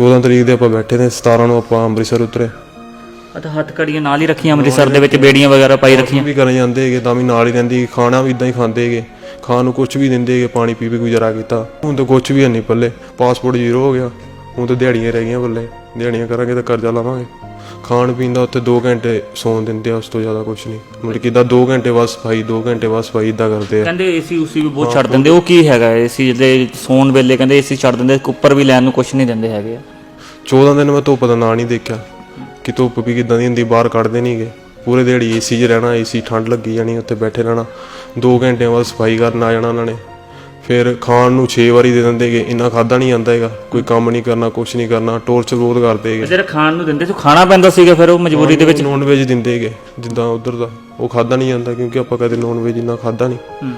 14 ਤਰੀਕ ਦੇ ਆਪਾਂ ਬੈਠੇ ਨੇ 17 ਨੂੰ ਆਪਾਂ ਅੰਮ੍ਰਿਤਸਰ ਉਤਰੇ। ਅੱਛਾ ਹੱਥ ਕੜੀਆਂ ਨਾਲ ਹੀ ਰੱਖੀਆਂ ਅੰਮ੍ਰਿਤਸਰ ਦੇ ਵਿੱਚ ਬੇੜੀਆਂ ਵਗੈਰਾ ਪਾਈ ਰੱਖੀਆਂ? ਵੀ ਕਰਨ ਜਾਂਦੇ ਹੈਗੇ ਤਾਂ ਵੀ ਨਾਲ ਹੀ ਰਹਿੰਦੀ ਖਾਣਾ ਵੀ ਇਦਾਂ ਹੀ ਖਾਂਦੇ ਹੈਗੇ। ਖਾਣ ਨੂੰ ਕੁਝ ਵੀ ਦਿੰਦੇ ਹੈਗੇ ਪਾਣੀ ਪੀ ਪੀ ਗੁਜ਼ਾਰਾ ਕੀਤਾ। ਹੁਣ ਤਾਂ ਕੁਝ ਵੀ ਨਹੀਂ ਪੱਲੇ ਪਾਸਪੋਰਟ ਜ਼ੀਰੋ ਹੋ ਗਿਆ। ਹੁਣ ਤਾਂ ਦਿਹਾੜੀਆਂ ਰਹਿ ਗਈਆਂ ਪੱਲੇ ਦਿਹਾੜੀਆਂ ਕਰਾਂਗੇ ਤਾਂ ਕਰਜ਼ਾ ਲਾਵਾਂਗੇ। ਖਾਣ ਪੀਣ ਦਾ ਉੱਥੇ 2 ਘੰਟੇ ਸੌਣ ਦਿੰਦੇ ਆ ਉਸ ਤੋਂ ਜ਼ਿਆਦਾ ਕੁਝ ਨਹੀਂ। ਮਤਲਬ ਕਿ ਇਦਾਂ 2 ਘੰਟੇ ਬਾਅਦ ਸਫ਼ਾਈ 2 ਘੰਟੇ ਬਾਅਦ ਸਫ਼ਾਈ ਇਦਾਂ ਕਰਦੇ ਆ। ਕਹਿੰਦੇ ਏਸੀ ਉਸੀ ਵੀ ਬਹੁਤ ਛੱਡ ਦਿੰਦੇ। ਉਹ ਕੀ ਹੈਗਾ ਏਸੀ ਦੇ ਸੌਣ ਵੇਲੇ ਕਹਿੰਦੇ ਏਸੀ ਛੱਡ ਦਿੰਦੇ ਉੱਪਰ ਵੀ ਲੈਣ ਨੂੰ ਕੁਝ ਨਹੀਂ ਦਿੰਦੇ ਹੈਗੇ ਆ। 14 ਦਿਨ ਮੈਂ ਧੁੱਪ ਦਾ ਨਾਂ ਨਹੀਂ ਦੇਖਿਆ। ਕਿ ਧੁੱਪ ਵੀ ਕਿਦਾਂ ਦੀ ਹੁੰਦੀ ਬਾਹਰ ਕੱਢਦੇ ਨਹੀਂਗੇ ਪੂਰੇ ਦਿਹਾੜੀ ਏਸੀ 'ਚ ਰਹਿਣਾ ਏਸੀ ਠੰਡ ਲੱਗੀ ਜਾਣੀ ਉੱਥੇ ਬੈਠੇ ਰਹਿਣਾ। 2 ਘੰਟਿਆਂ ਬਾਅਦ ਸਫ਼ਾਈ ਕਰਨ ਆ ਜਾਣਾ ਉਹਨਾਂ ਨੇ। ਫਿਰ ਖਾਣ ਨੂੰ 6 ਵਾਰੀ ਦੇ ਦਿੰਦੇਗੇ ਇੰਨਾ ਖਾਦਾ ਨਹੀਂ ਜਾਂਦਾ ਹੈਗਾ ਕੋਈ ਕੰਮ ਨਹੀਂ ਕਰਨਾ ਕੁਝ ਨਹੀਂ ਕਰਨਾ ਟੋਰਚਰ ਬਹੁਤ ਕਰਦੇ ਹੈਗੇ। ਜਿਹੜਾ ਖਾਣ ਨੂੰ ਦਿੰਦੇ ਸੀ ਖਾਣਾ ਪੈਂਦਾ ਸੀਗਾ ਫਿਰ ਉਹ ਮਜਬੂਰੀ ਦੇ ਵਿੱਚ ਨੌਨ ਵੇਜ ਦਿੰਦੇਗੇ ਜਿੱਦਾਂ ਉਧਰ ਦਾ ਉਹ ਖਾਦਾ ਨਹੀਂ ਜਾਂਦਾ ਕਿਉਂਕਿ ਆਪਾਂ ਕਦੇ ਨੌਨ ਵੇਜ ਇੰਨਾ ਖਾਦਾ ਨਹੀਂ। ਹੂੰ।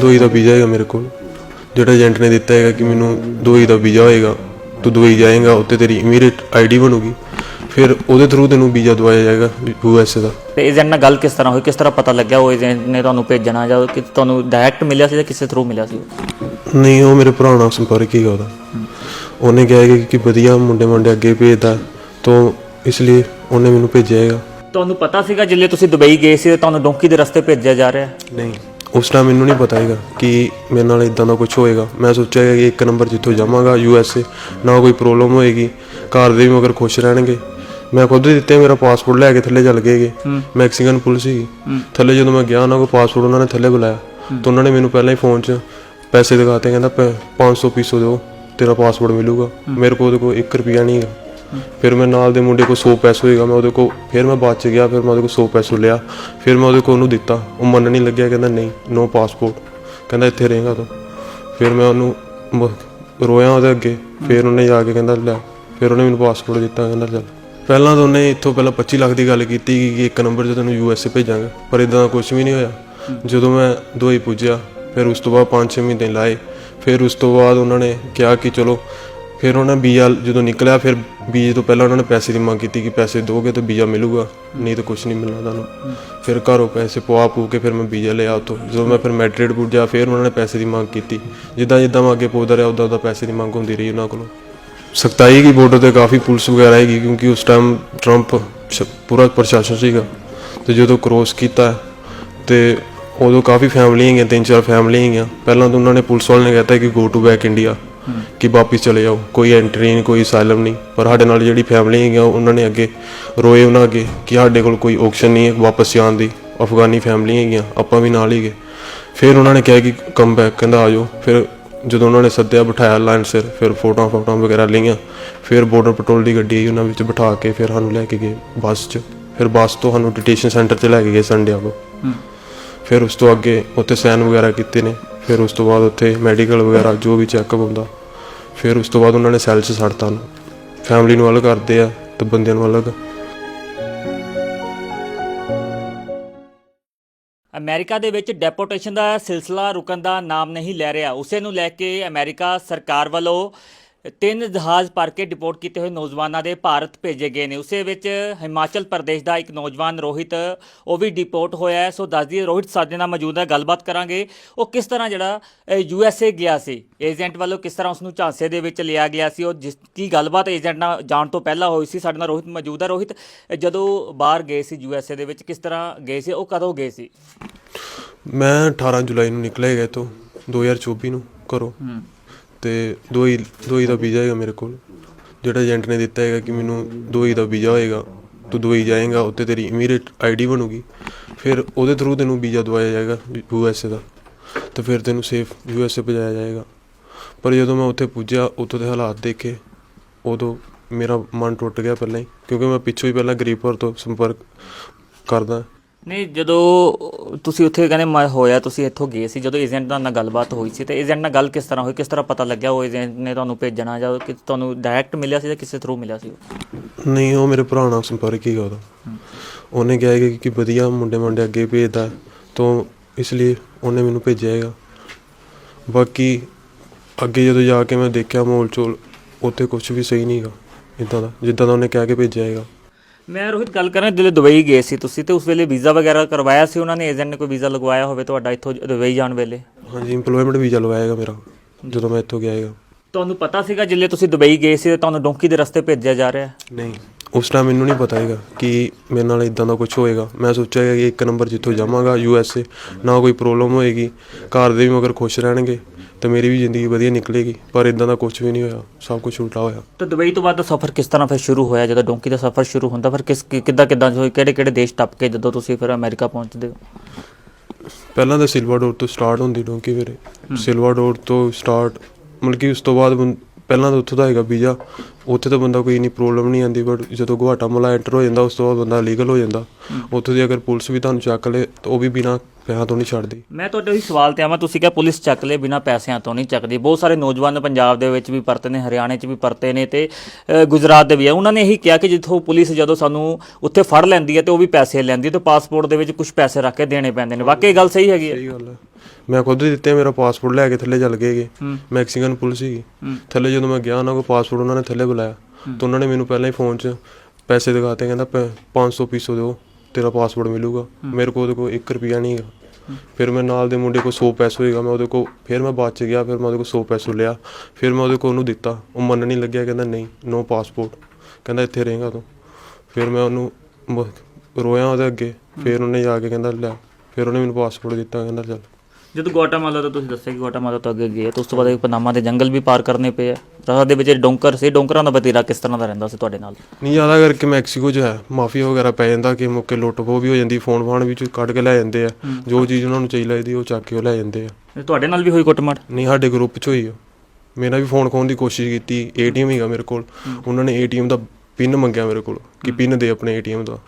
ਦੁਬਈ ਦਾ ਵੀਜ਼ਾ ਹੈਗਾ ਮੇਰੇ ਕੋਲ। ਜਿਹੜਾ ਏਜੰਟ ਨੇ ਦਿੱਤਾ ਹੈਗਾ ਕਿ ਮੈਨੂੰ ਦੁਬਈ ਦਾ ਵੀਜ਼ਾ ਹੋਏਗਾ ਤੂੰ ਦੁਬਈ ਜਾਏਗਾ ਉੱਤੇ ਤੇਰੀ ਇਮੀਡੀਏਟ ਆਈਡੀ ਬਣੂਗੀ। ਫਿਰ ਉਹਦੇ ਥਰੂ ਤੈਨੂੰ ਵੀਜ਼ਾ ਦਵਾਇਆ ਜਾਏਗਾ ਯੂਐਸਏ ਦਾ। ਤੇ ਏਜੰਟ ਨਾਲ ਗੱਲ ਕਿਸ ਤਰ੍ਹਾਂ ਹੋਈ? ਕਿਸ ਤਰ੍ਹਾਂ ਪਤਾ ਲੱਗਿਆ ਉਹ ਏਜੰਟ ਨੇ ਤੁਹਾਨੂੰ ਭੇਜਣਾ ਜਾਂ ਕਿ ਤੁਹਾਨੂੰ ਡਾਇਰੈਕਟ ਮਿਲਿਆ ਸੀ ਜਾਂ ਕਿਸੇ ਥਰੂ ਮਿਲਿਆ ਸੀ? ਨਹੀਂ ਉਹ ਮੇਰੇ ਭਰਾ ਨਾਲ ਸੰਪਰਕ ਹੀਗਾ ਉਹਦਾ। ਉਹਨੇ ਕਿਹਾ ਕਿ ਕਿ ਵਧੀਆ ਮੁੰਡੇ ਮੁੰਡੇ ਅੱਗੇ ਭੇਜਦਾ ਤੋਂ ਇਸ ਲਈ ਉਹਨੇ ਮੈਨੂੰ ਭੇਜਿਆ ਹੈਗਾ। ਤੁਹਾਨੂੰ ਪਤਾ ਸੀਗਾ ਜਿੱਲੇ ਤੁਸੀਂ ਦੁਬਈ ਗਏ ਸੀ ਤੁਹਾਨੂੰ ਡੋਂਕੀ ਦੇ ਰਸਤੇ ਭੇਜਿਆ ਜਾ ਰਿਹਾ? ਨਹੀਂ ਉਸ ਟਾਈਮ ਮੈਨੂੰ ਨਹੀਂ ਪਤਾ ਹੈਗਾ ਕਿ ਮੇਰੇ ਨਾਲ ਇਦਾਂ ਦਾ ਕੁਝ ਹੋਏਗਾ। ਮੈਂ ਸੋਚਿਆ ਕਿ ਇੱਕ ਨੰਬਰ ਜਿੱਥੋਂ ਜਾਵਾਂਗਾ ਯੂਐਸਏ ਨਾ ਕੋਈ ਪ੍ਰੋਬਲਮ ਹੋਏਗੀ। ਘਰ ਦੇ ਵੀ ਮਗਰ ਖੁਸ਼ ਰਹਿਣਗੇ। ਮੈਂ ਖੁਦ ਹੀ ਦਿੱਤੇ ਮੇਰਾ ਪਾਸਪੋਰਟ ਲੈ ਕੇ ਥੱਲੇ ਚੱਲ ਗਏਗੇ ਮੈਕਸੀਕਨ ਪੁਲਿਸ ਸੀ ਥੱਲੇ ਜਦੋਂ ਮੈਂ ਗਿਆ ਉਹਨਾਂ ਕੋਲ ਪਾਸਪੋਰਟ ਉਹਨਾਂ ਨੇ ਥੱਲੇ ਬੁਲਾਇਆ। ਤਾਂ ਉਹਨਾਂ ਨੇ ਮੈਨੂੰ ਪਹਿਲਾਂ ਹੀ ਫੋਨ 'ਚ ਪੈਸੇ ਦਿਖਾਤੇ ਕਹਿੰਦਾ ਪ- 500 ਪੀਸੋ ਦਿਓ ਤੇਰਾ ਪਾਸਪੋਰਟ ਮਿਲੂਗਾ। ਮੇਰੇ ਕੋਲ ਉਹਦੇ ਕੋਲ 1 ਰੁਪਿਆ ਨਹੀਂ ਹੈਗਾ। ਫਿਰ ਮੈਂ ਨਾਲ ਦੇ ਮੁੰਡੇ ਕੋਲ 100 ਪੈਸੇ ਹੋਏਗਾ ਮੈਂ ਉਹਦੇ ਕੋਲ ਫਿਰ ਮੈਂ ਬਾਅਦ ਚ ਗਿਆ ਫਿਰ ਮੈਂ ਉਹਦੇ ਕੋਲ 100 ਪੈਸੇ ਲਿਆ। ਫਿਰ ਮੈਂ ਉਹਦੇ ਕੋਲ ਉਹਨੂੰ ਦਿੱਤਾ। ਉਹ ਮੰਨ ਨਹੀਂ ਲੱਗਿਆ ਕਹਿੰਦਾ ਨਹੀਂ ਨੋ ਪਾਸਪੋਰਟ ਕਹਿੰਦਾ ਇੱਥੇ ਰਹੇਗਾ ਤੂੰ। ਫਿਰ ਮੈਂ ਉਹਨੂੰ ਰੋਇਆ ਉਹਦੇ ਅੱਗੇ। ਫਿਰ ਉਹਨੇ ਜਾ ਕੇ ਕਹਿੰਦਾ ਲੈ। ਫਿਰ ਉਹਨੇ ਮੈਨੂੰ ਪਾਸਪੋਰਟ ਦਿੱਤਾ ਕਹਿੰਦਾ ਚੱਲ। ਪਹਿਲਾਂ ਤਾਂ ਉਹਨੇ ਇੱਥੋਂ ਪਹਿਲਾਂ 25 ਲੱਖ ਦੀ ਗੱਲ ਕੀਤੀ ਕਿ ਇੱਕ ਨੰਬਰ 'ਚ ਤੈਨੂੰ ਯੂਐਸਏ ਭੇਜਾਂਗੇ, ਪਰ ਇਦਾਂ ਦਾ ਕੁਝ ਵੀ ਨਹੀਂ ਹੋਇਆ। ਜਦੋਂ ਮੈਂ ਦੁਬਈ ਪੁੱਜਿਆ, ਫਿਰ ਉਸ ਤੋਂ ਬਾਅਦ 5-6 ਮਹੀਨੇ ਲਾਏ, ਫਿਰ ਉਸ ਤੋਂ ਬਾਅਦ ਉਹਨਾਂ ਨੇ ਕਿਹਾ ਕਿ ਚਲੋ, ਫਿਰ ਉਹਨਾਂ ਵੀਜ਼ਾ ਜਦੋਂ ਨਿਕਲਿਆ, ਫਿਰ ਵੀਜ਼ੇ ਤੋਂ ਪਹਿਲਾਂ ਉਹਨਾਂ ਨੇ ਪੈਸੇ ਦੀ ਮੰਗ ਕੀਤੀ ਕਿ ਪੈਸੇ ਦੋਗੇ ਤਾਂ ਵੀਜ਼ਾ ਮਿਲੂਗਾ, ਨਹੀਂ ਤਾਂ ਕੁਝ ਨਹੀਂ ਮਿਲਣਾ ਤੁਹਾਨੂੰ। ਫਿਰ ਘਰੋਂ ਪੈਸੇ ਪਵਾ ਪੂ ਕੇ ਫਿਰ ਮੈਂ ਵੀਜ਼ਾ ਲਿਆ ਉੱਥੋਂ। ਜਦੋਂ ਮੈਂ ਫਿਰ ਮੈਡਰਿਡ ਪੁੱਜਿਆ, ਫਿਰ ਉਹਨਾਂ ਨੇ ਪੈਸੇ ਦੀ ਮੰਗ ਕੀਤੀ। ਜਿੱਦਾਂ ਜਿੱਦਾਂ ਮੈਂ ਅੱਗੇ ਪੁੱਜਦਾ ਰਿਹਾ ਉਦਾਂ ਉਦਾਂ ਪੈਸੇ ਦੀ ਮੰਗ ਹੁੰਦੀ ਰਹੀ ਉਹਨਾਂ ਕੋਲੋਂ। ਸਖਤਾਈ ਕੀ ਬਾਰਡਰ ਤੇ ਕਾਫੀ ਪੁਲਿਸ ਵਗੈਰਾ ਹੈਗੀ ਕਿਉਂਕਿ ਉਸ ਟਾਈਮ ਟਰੰਪ ਸ਼- ਪੂਰਾ ਪ੍ਰਸ਼ਾਸਨ ਸੀਗਾ ਤੇ ਜਦੋਂ ਕ੍ਰੋਸ ਕੀਤਾ ਤੇ ਉਦੋਂ ਕਾਫੀ ਫੈਮਲੀਆਂ ਹੈਗੀਆਂ ਤਿੰਨ ਚਾਰ ਫੈਮਲੀਆਂ ਹੈਗੀਆਂ ਪਹਿਲਾਂ ਤਾਂ ਉਹਨਾਂ ਨੇ ਪੁਲਿਸ ਵਾਲਿਆਂ ਨੇ ਕਹਿਤਾ ਕਿ ਗੋ ਟੂ ਬੈਕ ਇੰਡੀਆ ਕਿ ਵਾਪਿਸ ਚਲੇ ਜਾਓ ਕੋਈ ਐਂਟਰੀ ਨਹੀਂ ਕੋਈ ਅਸਾਈਲਮ ਨਹੀਂ ਪਰ ਸਾਡੇ ਨਾਲ ਜਿਹੜੀ ਫੈਮਲੀ ਹੈਗੀਆਂ ਉਹਨਾਂ ਨੇ ਅੱਗੇ ਰੋਏ ਉਹਨਾਂ ਅੱਗੇ ਕਿ ਸਾਡੇ ਕੋਲ ਕੋਈ ਆਪਸ਼ਨ ਨਹੀਂ ਹੈ ਵਾਪਸ ਜਾਣ ਦੀ ਅਫਗਾਨੀ ਫੈਮਲੀ ਹੈਗੀਆਂ ਆਪਾਂ ਵੀ ਨਾਲ ਹੀ ਗਏ ਫਿਰ ਉਹਨਾਂ ਨੇ ਕਿਹਾ ਕਿ ਕਮ ਬੈਕ ਕਹਿੰਦਾ ਆ ਜਾਓ ਫਿਰ ਜਦੋਂ ਉਹਨਾਂ ਨੇ ਸੱਦਿਆ ਬਿਠਾਇਆ ਲਾਈਨ ਸਿਰ ਫਿਰ ਫੋਟੋਆਂ ਫੋਟੋਆਂ ਵਗੈਰਾ ਲਈਆਂ ਫਿਰ ਬਾਰਡਰ ਪੈਟਰੋਲ ਦੀ ਗੱਡੀ ਆਈ ਉਹਨਾਂ ਵਿੱਚ ਬਿਠਾ ਕੇ ਫਿਰ ਸਾਨੂੰ ਲੈ ਕੇ ਗਏ ਬੱਸ 'ਚ। ਫਿਰ ਬੱਸ ਤੋਂ ਸਾਨੂੰ ਡਿਟੇਸ਼ਨ ਸੈਂਟਰ 'ਚ ਲੈ ਕੇ ਗਏ ਸੰਡਿਆਂ ਕੋ ਫਿਰ ਉਸ ਤੋਂ ਅੱਗੇ ਉੱਥੇ ਸਾਈਨ ਵਗੈਰਾ ਕੀਤੇ ਨੇ ਫਿਰ ਉਸ ਤੋਂ ਬਾਅਦ ਉੱਥੇ ਮੈਡੀਕਲ ਵਗੈਰਾ ਜੋ ਵੀ ਚੈੱਕਅਪ ਹੁੰਦਾ ਫਿਰ ਉਸ ਤੋਂ ਬਾਅਦ ਉਹਨਾਂ ਨੇ ਸੈੱਲ 'ਚ ਛੱਡਤਾ ਨੂੰ ਫੈਮਿਲੀ ਨੂੰ ਅਲੱਗ ਕਰਦੇ ਆ ਤੇ ਬੰਦਿਆਂ ਨੂੰ ਅਲੱਗ। ਅਮਰੀਕਾ ਦੇ ਵਿੱਚ ਡੈਪੋਟੇਸ਼ਨ ਦਾ ਸਿਲਸਿਲਾ ਰੁਕਣ ਦਾ ਨਾਮ ਨਹੀਂ ਲੈ ਰਿਹਾ। ਉਸੇ ਨੂੰ ਲੈ ਕੇ ਅਮਰੀਕਾ ਸਰਕਾਰ ਵੱਲੋਂ ਤਿੰਨ ਜਹਾਜ਼ ਭਰ ਕੇ ਡਿਪੋਰਟ ਕੀਤੇ ਹੋਏ ਨੌਜਵਾਨਾਂ ਦੇ ਭਾਰਤ ਭੇਜੇ ਗਏ ਨੇ। ਉਸੇ ਵਿੱਚ ਹਿਮਾਚਲ ਪ੍ਰਦੇਸ਼ ਦਾ ਇੱਕ ਨੌਜਵਾਨ ਰੋਹਿਤ ਉਹ ਵੀ ਡਿਪੋਰਟ ਹੋਇਆ ਹੈ। ਸੋ ਦੱਸ ਦਈਏ ਰੋਹਿਤ ਸਾਡੇ ਨਾਲ ਮੌਜੂਦ ਹੈ ਗੱਲਬਾਤ ਕਰਾਂਗੇ। ਉਹ ਕਿਸ ਤਰ੍ਹਾਂ ਜਿਹੜਾ ਯੂ ਐਸ ਏ ਗਿਆ ਸੀ? ਏਜੰਟ ਵੱਲੋਂ ਕਿਸ ਤਰ੍ਹਾਂ ਉਸ ਨੂੰ ਝਾਂਸੇ ਦੇ ਵਿੱਚ ਲਿਆ ਗਿਆ ਸੀ? ਉਹ ਜਿਸ ਕੀ ਗੱਲਬਾਤ ਏਜੰਟ ਨਾਲ ਜਾਣ ਤੋਂ ਪਹਿਲਾਂ ਹੋਈ ਸੀ? ਸਾਡੇ ਨਾਲ ਰੋਹਿਤ ਮੌਜੂਦ ਹੈ। ਰੋਹਿਤ ਜਦੋਂ ਬਾਹਰ ਗਏ ਸੀ ਯੂ ਐਸ ਏ ਦੇ ਵਿੱਚ ਕਿਸ ਤਰ੍ਹਾਂ ਗਏ ਸੀ? ਉਹ ਕਦੋਂ ਗਏ ਸੀ? ਮੈਂ 18 ਜੁਲਾਈ ਨੂੰ ਨਿਕਲਿਆ ਗਿਆ ਤੋਂ 2024 ਨੂੰ ਘਰੋਂ। ਤੇ ਦੁਬਈ ਦੁਬਈ ਦਾ ਵੀਜ਼ਾ ਹੈਗਾ ਮੇਰੇ ਕੋਲ। ਜਿਹੜਾ ਏਜੰਟ ਨੇ ਦਿੱਤਾ ਹੈਗਾ ਕਿ ਮੈਨੂੰ ਦੁਬਈ ਦਾ ਵੀਜ਼ਾ ਹੋਏਗਾ, ਤੂੰ ਦੁਬਈ ਜਾਏਗਾ ਉੱਤੇ ਤੇਰੀ ਇਮੀਡੀਏਟ ਆਈਡੀ ਬਣੂਗੀ। ਫਿਰ ਉਹਦੇ ਥਰੂ ਤੈਨੂੰ ਵੀਜ਼ਾ ਦਵਾਇਆ ਜਾਏਗਾ ਯੂ ਐੱਸ ਏ ਦਾ। ਤੇ ਫਿਰ ਤੈਨੂੰ ਸੇਫ ਯੂ ਐੱਸ ਏ ਭੇਜਾਇਆ ਜਾਏਗਾ। ਪਰ ਜਦੋਂ ਮੈਂ ਉੱਥੇ ਪੁੱਜਿਆ, ਉੱਥੋਂ ਦੇ ਹਾਲਾਤ ਦੇਖੇ, ਉਦੋਂ ਮੇਰਾ ਮਨ ਟੁੱਟ ਗਿਆ ਪਹਿਲਾਂ ਹੀ, ਕਿਉਂਕਿ ਮੈਂ ਪਿੱਛੋਂ ਹੀ ਪਹਿਲਾਂ ਗਰੀਬ ਗਰੀਬਪੁਰ ਤੋਂ ਸੰਪਰਕ ਕਰਦਾ। ਨਹੀਂ ਜਦੋਂ ਤੁਸੀਂ ਉੱਥੇ ਕਹਿੰਦੇ ਮੈਂ ਹੋਇਆ ਤੁਸੀਂ ਇੱਥੋਂ ਗਏ ਸੀ ਜਦੋਂ ਏਜੰਟ ਨਾਲ ਗੱਲਬਾਤ ਹੋਈ ਸੀ ਤੇ ਏਜੰਟ ਨਾਲ ਗੱਲ ਕਿਸ ਤਰ੍ਹਾਂ ਹੋਈ? ਕਿਸ ਤਰ੍ਹਾਂ ਪਤਾ ਲੱਗਿਆ ਉਹ ਏਜੰਟ ਨੇ ਤੁਹਾਨੂੰ ਭੇਜਣਾ ਜਾਂ ਕਿ ਤੁਹਾਨੂੰ ਡਾਇਰੈਕਟ ਮਿਲਿਆ ਸੀ ਜਾਂ ਕਿਸੇ ਥਰੂ ਮਿਲਿਆ ਸੀ ਨਹੀਂ ਉਹ ਮੇਰੇ ਭਰਾ ਨਾਲ ਸੰਪਰਕ ਹੀਗਾ ਉਹਦਾ। ਉਹਨੇ ਕਿਹਾ ਕਿ ਕਿ ਵਧੀਆ ਮੁੰਡੇ ਮੁੰਡੇ ਅੱਗੇ ਭੇਜਦਾ ਤੋਂ ਇਸ ਲਈ ਉਹਨੇ ਮੈਨੂੰ ਭੇਜਿਆ ਹੈਗਾ ਬਾਕੀ ਅੱਗੇ ਜਦੋਂ ਜਾ ਕੇ ਮੈਂ ਦੇਖਿਆ ਮੋਲ ਚੋਲ ਉੱਥੇ ਕੁਝ ਵੀ ਸਹੀ ਨਹੀਂਗਾ ਇਦਾਂ ਦਾ ਜਿੱਦਾਂ ਦਾ ਉਹਨੇ ਕਹਿ ਕੇ ਭੇਜਿਆ ਹੈਗਾ ਮੈਂ ਰੋਹਿਤ ਗੱਲ ਕਰਾਂ ਜਦੋਂ ਦੁਬਈ ਗਏ ਸੀ ਤੁਸੀਂ ਤੇ ਉਸ ਵੇਲੇ ਵੀਜ਼ਾ ਵਗੈਰਾ ਕਰਵਾਇਆ ਸੀ ਉਹਨਾਂ ਨੇ ਏਜੰਟ ਨੇ ਕੋਈ ਵੀਜ਼ਾ ਲਗਵਾਇਆ ਹੋਵੇ ਤੁਹਾਡਾ ਇੱਥੋਂ ਦੁਬਈ ਜਾਣ ਵੇਲੇ? ਹਾਂਜੀ EMPLOYMENT ਵੀਜ਼ਾ ਲਵਾਏਗਾ ਮੇਰਾ ਜਦੋਂ ਮੈਂ ਇੱਥੋਂ ਗਿਆ ਹੈਗਾ ਤੁਹਾਨੂੰ ਪਤਾ ਸੀਗਾ ਜਿੱਲੇ ਤੁਸੀਂ ਦੁਬਈ ਗਏ ਸੀ ਤੇ ਤੁਹਾਨੂੰ ਡੋਂਕੀ ਦੇ ਰਸਤੇ ਭੇਜਿਆ ਜਾ ਰਿਹਾ? ਹੈ? ਨਹੀਂ ਉਸ ਟਾਈਮ ਮੈਨੂੰ ਨਹੀਂ ਪਤਾ ਹੈਗਾ ਕਿ ਮੇਰੇ ਨਾਲ ਇਦਾਂ ਦਾ ਕੁਝ ਹੋਏਗਾ। ਮੈਂ ਸੋਚਿਆ ਕਿ ਇੱਕ ਨੰਬਰ ਜਿੱਥੋਂ ਜਾਵਾਂਗਾ ਯੂ ਐਸ ਏ ਨਾ ਕੋਈ ਪ੍ਰੋਬਲਮ ਹੋਏਗੀ। ਘਰ ਦੇ ਵੀ ਮਗਰ ਖੁਸ਼ ਰਹਿਣਗੇ। ਤੇ ਮੇਰੀ ਵੀ ਜ਼ਿੰਦਗੀ ਵਧੀਆ ਨਿਕਲੇਗੀ ਪਰ ਇਦਾਂ ਦਾ ਕੁਝ ਵੀ ਨਹੀਂ ਹੋਇਆ ਸਭ ਕੁਝ ਉਲਟਾ ਹੋਇਆ। ਤੇ ਦੁਬਈ ਤੋਂ ਬਾਅਦ ਦਾ ਸਫ਼ਰ ਕਿਸ ਤਰ੍ਹਾਂ ਫਿਰ ਸ਼ੁਰੂ ਹੋਇਆ? ਜਦੋਂ ਡੋਂਕੀ ਦਾ ਸਫ਼ਰ ਸ਼ੁਰੂ ਹੁੰਦਾ ਫਿਰ ਕਿਸ ਕਿ- ਕਿੱਦਾਂ ਕਿੱਦਾਂ ਜੋ ਕਿਹੜੇ ਕਿਹੜੇ ਦੇਸ਼ ਟੱਪ ਕੇ ਜਦੋਂ ਤੁਸੀਂ ਫਿਰ ਅਮਰੀਕਾ ਪਹੁੰਚਦੇ ਹੋ? ਪਹਿਲਾਂ ਤਾਂ ਸਿਲਵਾਡੋਰ ਤੋਂ ਸਟਾਰਟ ਹੁੰਦੀ ਡੋਂਕੀ ਵੀਰੇ। ਸਿਲਵਾਡੋਰ ਤੋਂ ਸਟਾਰਟ ਮਤਲਬ ਕਿ ਉਸ ਤੋਂ ਬਾਅਦ ਬੰ- ਪਹਿਲਾਂ ਤਾਂ ਉੱਥੋਂ ਦਾ ਹੈਗਾ ਵੀਜ਼ਾ ਉੱਥੇ ਤਾਂ ਬੰਦਾ ਕੋਈ ਇੰਨੀ ਪ੍ਰੋਬਲਮ ਨਹੀਂ ਆਂਦੀ ਬਟ ਜਦੋਂ ਗੁਆਟਾਮਾਲਾ ਐਂਟਰ ਹੋ ਜਾਂਦਾ ਉਸ ਤੋਂ ਬਾਅਦ ਬੰਦਾ ਲੀਗਲ ਹੋ ਜਾਂਦਾ। ਉੱਥੋਂ ਦੀ ਅਗਰ ਪੁਲਿਸ ਵੀ ਤੁਹਾਨੂੰ ਚੱਕ ਲੇ ਤਾਂ ਉਹ ਵੀ ਬਿਨਾਂ ਪੈਸਾ ਤੋਂ ਨਹੀਂ ਛੱਡਦੀ। ਮੈਂ ਤੁਹਾਡੇ ਉਹੀ ਸਵਾਲ ਤੇ ਆਵਾਂ ਤੁਸੀਂ ਕਿਹਾ ਪੁਲਿਸ ਚੱਕ ਲੇ ਬਿਨਾਂ ਪੈਸਿਆਂ ਤੋਂ ਨਹੀਂ ਚੱਕਦੀ ਬਹੁਤ ਸਾਰੇ ਨੌਜਵਾਨ ਪੰਜਾਬ ਦੇ ਵਿੱਚ ਵੀ ਪਰਤੇ ਨੇ ਹਰਿਆਣੇ 'ਚ ਵੀ ਪਰਤੇ ਨੇ ਤੇ ਅ, ਗੁਜਰਾਤ ਦੇ ਵੀ ਆ। ਉਹਨਾਂ ਨੇ ਇਹੀ ਕਿਹਾ ਕਿ ਜਿੱਥੋਂ ਪੁਲਿਸ ਜਦੋਂ ਸਾਨੂੰ ਉੱਥੇ ਫੜ ਲੈਂਦੀ ਹੈ ਤੇ ਉਹ ਵੀ ਪੈਸੇ ਲੈਂਦੀ ਹੈ ਤੇ ਪਾਸਪੋਰਟ ਦੇ ਵਿੱਚ ਕੁਝ ਪੈਸੇ ਰੱਖ ਕੇ ਦੇਣੇ ਪੈਂਦੇ ਨੇ। ਵਾਕਈ ਗੱਲ ਸਹੀ ਹੈਗੀ ਹੈ? ਸਹੀ ਗੱਲ ਹੈ। ਮੈਂ ਖੁਦ ਹੀ ਦਿੱਤੇ ਮੇਰਾ ਪਾਸਪੋਰਟ ਲੈ ਕੇ ਥੱਲੇ ਚੱਲ ਗਏ ਗੇ। ਮੈਕਸੀਕਨ ਪੁਲਿਸ ਸੀਗੀ। ਥੱਲੇ ਜਦੋਂ ਮੈਂ ਗਿਆ ਉਹਨਾਂ ਕੋਲ ਪਾਸਪੋਰਟ ਉਹਨਾਂ ਨੇ ਥੱਲੇ ਬੁਲਾਇਆ। ਤਾਂ ਉਹਨਾਂ ਨੇ ਮੈਨੂੰ ਪਹਿਲਾਂ ਹੀ ਫੋਨ 'ਚ ਪੈਸੇ ਦਿਖਾਤੇ ਕਹਿੰਦਾ ਪ- 500 ਪੀਸੋ ਦਿਓ ਤੇਰਾ ਪਾਸਪੋਰਟ ਮਿਲੂਗਾ। ਮੇਰੇ ਕੋਲ ਉਹਦੇ ਕੋਲ 1 ਰੁਪਿਆ ਨਹੀਂ ਹੈਗਾ। ਫਿਰ ਮੈਂ ਨਾਲ ਦੇ ਮੁੰਡੇ ਕੋਲ 100 ਪੈਸੇ ਹੋਏਗਾ ਮੈਂ ਉਹਦੇ ਕੋਲ, ਫਿਰ ਮੈਂ ਬਾਅਦ ਚ ਗਿਆ, ਫਿਰ ਮੈਂ ਉਹਦੇ ਕੋਲ 100 ਪੈਸੇ ਲਿਆ, ਫਿਰ ਮੈਂ ਉਹਦੇ ਕੋਲ ਉਹਨੂੰ ਦਿੱਤਾ। ਉਹ ਮੰਨਣ ਨਹੀਂ ਲੱਗਿਆ, ਕਹਿੰਦਾ ਨਹੀਂ ਨੋ ਪਾਸਪੋਰਟ ਕਹਿੰਦਾ ਇੱਥੇ ਰਹੇਗਾ ਤੂੰ। ਫਿਰ ਮੈਂ ਉਹਨੂੰ ਰੋਇਆ ਉਹਦੇ ਅੱਗੇ, ਫਿਰ ਉਹਨੇ ਜਾ ਕੇ ਕਹਿੰਦਾ ਲੈ, ਫਿਰ ਉਹਨੇ ਮੈਨੂੰ ਪਾਸਪੋਰਟ ਦਿੱਤਾ, ਕਹਿੰਦਾ ਚੱਲ। ਜਦੋਂ ਗੁਆਟਾਮਾਲਾ ਤੋਂ ਤੁਸੀਂ ਦੱਸਿਆ ਕਿ ਗੁਆਟਾਮਾਲਾ ਤੋਂ ਅੱਗੇ ਗਏ ਤਾਂ ਉਸ ਤੋਂ ਬਾਅਦ ਪਨਾਮਾ ਦੇ ਜੰਗਲ ਵੀ ਪਾਰ ਕਰਨੇ ਪਏ ਆ। ਰਾਹ ਦੇ ਵਿੱਚ ਡੋਂਕਰ ਸੀ ਡੋਂਕਰਾਂ ਦਾ ਵਤੀਰਾ ਕਿਸ ਤਰ੍ਹਾਂ ਦਾ ਰਹਿੰਦਾ ਸੀ ਤੁਹਾਡੇ ਨਾਲ? ਨਹੀਂ ਜ਼ਿਆਦਾ ਕਰਕੇ ਮੈਕਸੀਕੋ 'ਚ ਹੈ ਮਾਫੀਆ ਵਗੈਰਾ ਪੈ ਜਾਂਦਾ ਕਿ ਮੁੱਕੇ ਲੁੱਟ ਖੋਹ ਵੀ ਹੋ ਜਾਂਦੀ ਫੋਨ ਫਾਨ ਵੀ ਚ ਕੱਢ ਕੇ ਲੈ ਜਾਂਦੇ ਆ। ਜੋ ਚੀਜ਼ ਉਹਨਾਂ ਨੂੰ ਚਾਹੀਦੀ ਲੱਗਦੀ ਉਹ ਚੱਕ ਕੇ ਉਹ ਲੈ ਜਾਂਦੇ ਆ। ਤੁਹਾਡੇ ਨਾਲ ਵੀ ਹੋਈ ਕੁੱਟਮਾਰ? ਨਹੀਂ ਸਾਡੇ ਗਰੁੱਪ 'ਚ ਹੋਈ ਆ। ਮੇਰਾ ਵੀ ਫੋਨ ਖੋਣ ਦੀ ਕੋਸ਼ਿਸ਼ ਕੀਤੀ ਏਟੀਐਮ ਹੀਗਾ ਮੇਰੇ ਕੋਲ। ਉਹਨਾਂ ਨੇ ਏਟੀਐਮ ਦਾ ਪਿਨ ਮੰਗਿਆ ਮੇਰੇ ਕੋਲ ਕਿ ਪਿਨ ਦੇ ਆਪਣੇ ਏਟੀਐਮ ਦਾ।